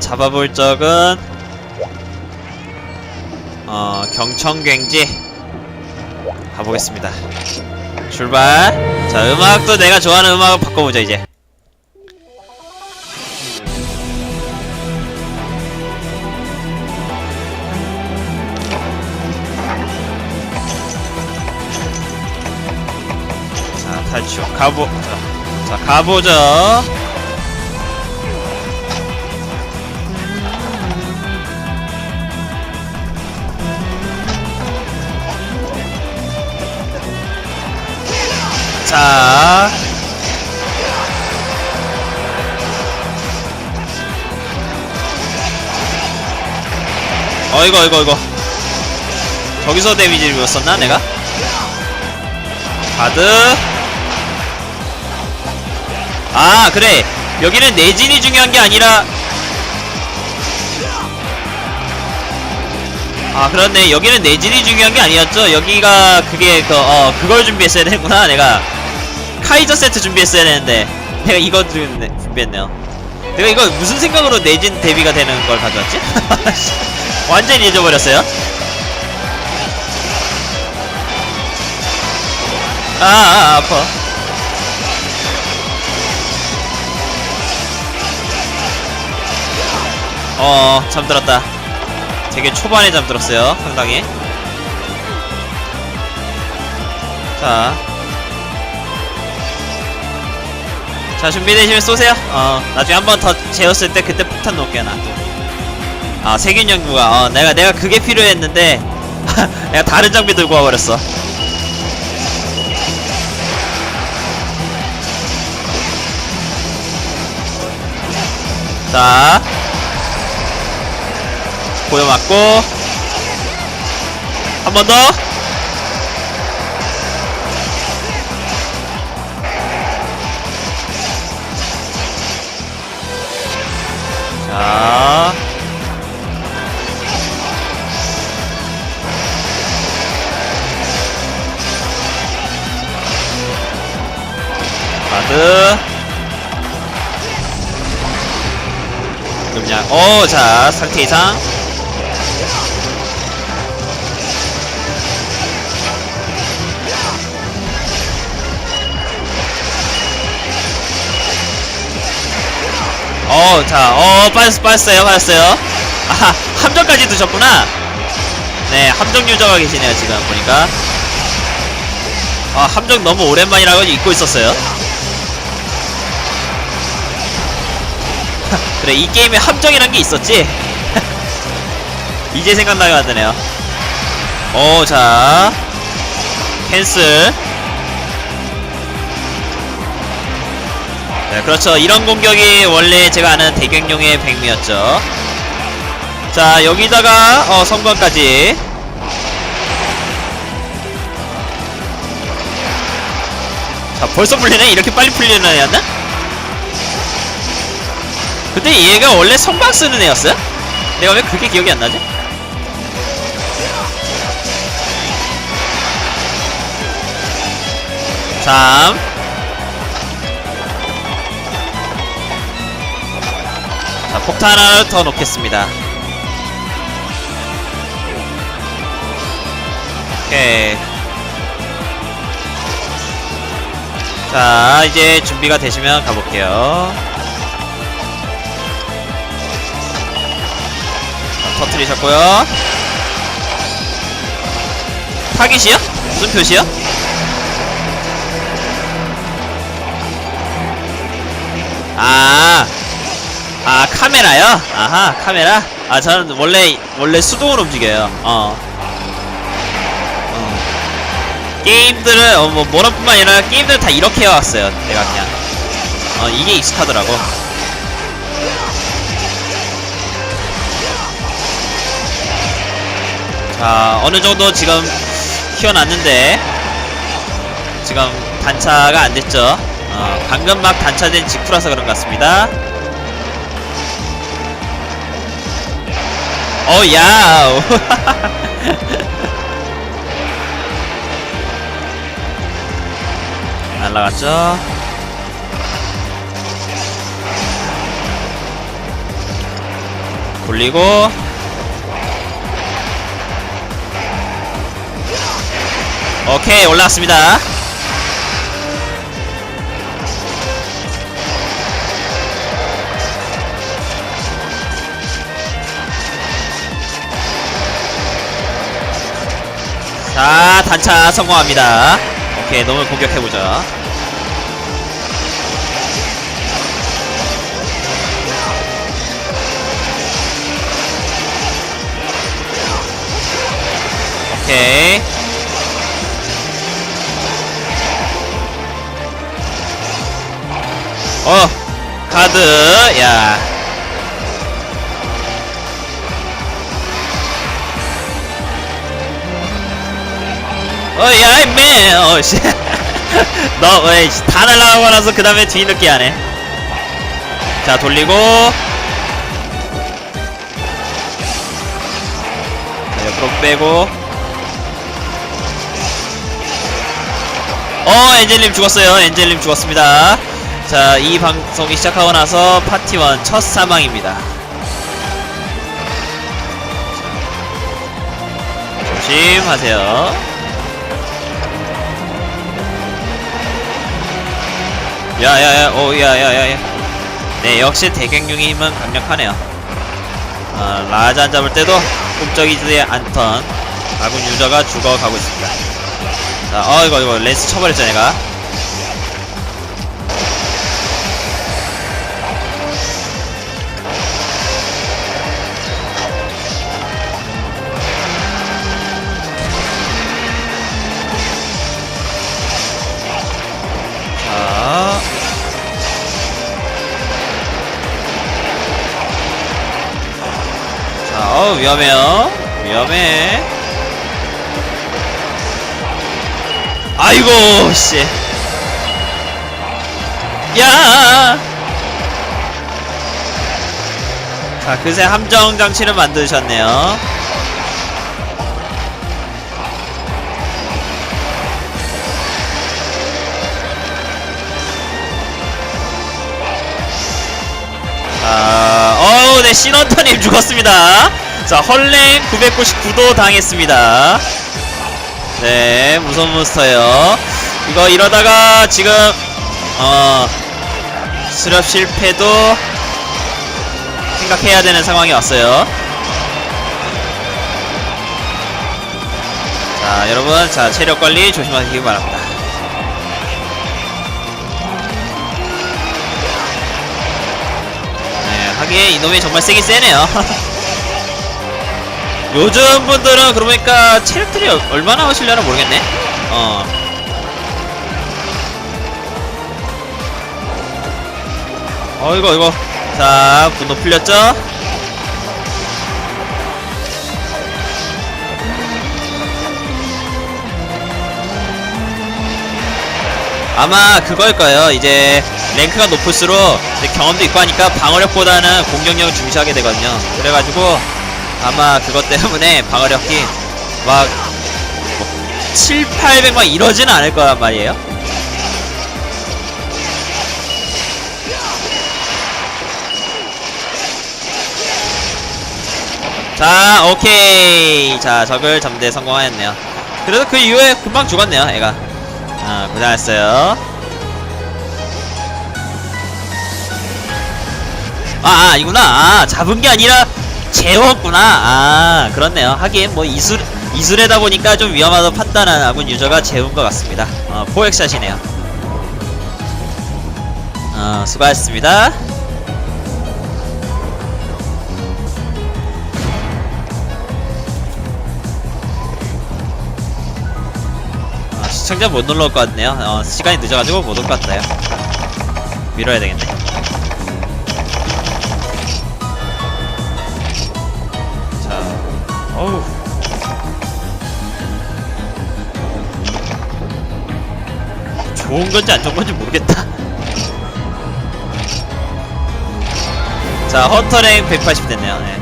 잡아볼 적은 어 경청갱지 가보겠습니다. 출발. 자 음악도 내가 좋아하는 음악을 바꿔보자 이제. 자 탈출 가보 자, 자 가보죠. 자. 어 이거 이거 이거. 저기서 데미지를 입었었나 내가? 가드. 아 그래. 여기는 내진이 중요한 게 아니라. 아 그렇네. 여기는 내진이 중요한 게 아니었죠. 여기가 그게 그 어 그걸 준비했어야 되는구나 내가 카이저 세트 준비했어야 되는데 내가 이거 준비- 준비했네요. 내가 이거 무슨 생각으로 내진 대비가 되는 걸 가져왔지? 완전히 잊어버렸어요. 아, 아, 아 아파. 어 잠들었다. 되게 초반에 잠들었어요 상당히. 자. 자, 준비되시면 쏘세요. 어, 나중에 한 번 더 재웠을 때 그때 폭탄 놓을게요, 나. 아, 세균 연구가, 어, 내가, 내가 그게 필요했는데, 내가 다른 장비 들고 와버렸어. 자. 고여 맞고, 한 번 더. 그냥, 오, 자, 상태 이상. 어, 자, 어, 빠졌, 빠졌어요, 빠졌어요. 아하, 함정까지 드셨구나. 네, 함정 유저가 계시네요, 지금 보니까. 아, 함정 너무 오랜만이라고 잊고 있었어요. 그래, 이 게임에 함정이란 게 있었지? 이제 생각나게 만드네요. 오, 자. 캔슬. 네, 그렇죠. 이런 공격이 원래 제가 아는 대경용의 백미였죠. 자, 여기다가 어, 성광까지. 자, 벌써 풀리네? 이렇게 빨리 풀리는 애였나? 근데 얘가 원래 성광 쓰는 애였어요? 내가 왜 그렇게 기억이 안 나지? 참. 자, 폭탄 하나를 더 놓겠습니다. 오케이. 자, 이제 준비가 되시면 가볼게요. 터트리셨고요. 타깃이요? 무슨 표시요? 아, 아 카메라요? 아하 카메라? 아 저는 원래 원래 수동으로 움직여요. 어. 어. 게임들은 어, 뭐 모란뿐만 아니라 게임들 다 이렇게 해왔어요. 내가 그냥 어 이게 익숙하더라고. 자 어느 정도 지금 키워놨는데 지금 단차가 안 됐죠. 어, 방금 막 단차된 직후라서 그런 것 같습니다. 어, 야우. 날라갔죠? 돌리고 오케이 올라왔습니다. 자 단차 성공합니다. 오케이 놈을 공격해보자 어 카드 야. 어야 임매 어씨. 너 왜, 다 날라가고 나서 그 다음에 뒤늦게 하네. 자 돌리고. 자, 옆으로 빼고. 어 엔젤님 죽었어요. 엔젤님 죽었습니다 자 이 방송이 시작하고 나서 파티원 첫 사망입니다. 조심하세요. 야야야 오야야야야. 네 역시 대갱용의 힘은 강력하네요. 아, 라잔 잡을 때도 꿈쩍이지 않던 아군 유저가 죽어가고 있습니다. 자, 어, 이거, 이거, 렌스 쳐버렸죠, 내가. 어, 위험해요. 위험해. 아이고 씨. 야. 자 그새 함정 장치를 만드셨네요. 자, 어우, 네, 신원터님 죽었습니다. 자, 헐랭 999도 당했습니다. 네, 무서운 몬스터예요. 이거 이러다가 지금 어 수렵 실패도 생각해야 되는 상황이 왔어요. 자, 여러분, 자 체력 관리 조심하시기 바랍니다. 네, 하기에 이놈이 정말 세긴 세네요. 요즘 분들은 그러니까 체력들이 얼- 얼마나 하실려나 모르겠네. 어. 어 이거 자 분노 풀렸죠? 아마 그걸 거예요. 이제 랭크가 높을수록 경험도 있고 하니까 방어력보다는 공격력을 중시하게 되거든요. 그래가지고 아마 그것 때문에 방어력이 막 뭐, 7, 800 막 이러지는 않을 거란 말이에요. 자, 오케이. 자, 적을 잠대 성공하였네요. 그래도 그 이후에 금방 죽었네요, 애가. 아, 고생했어요. 아, 아, 이구나. 아, 잡은 게 아니라 재웠구나. 아, 그렇네요. 하긴 뭐 이술 이술에다 보니까 좀 위험하다 판단한 아군 유저가 재운 것 같습니다. 어, 포획샷이네요. 어, 수고하셨습니다. 아, 시청자 못 놀러 올 것 같네요. 어, 시간이 늦어가지고 못 올 것 같아요. 밀어야 되겠네. 어우. 좋은 건지 안 좋은 건지 모르겠다. 자, 헌터랭 180 됐네요. 네.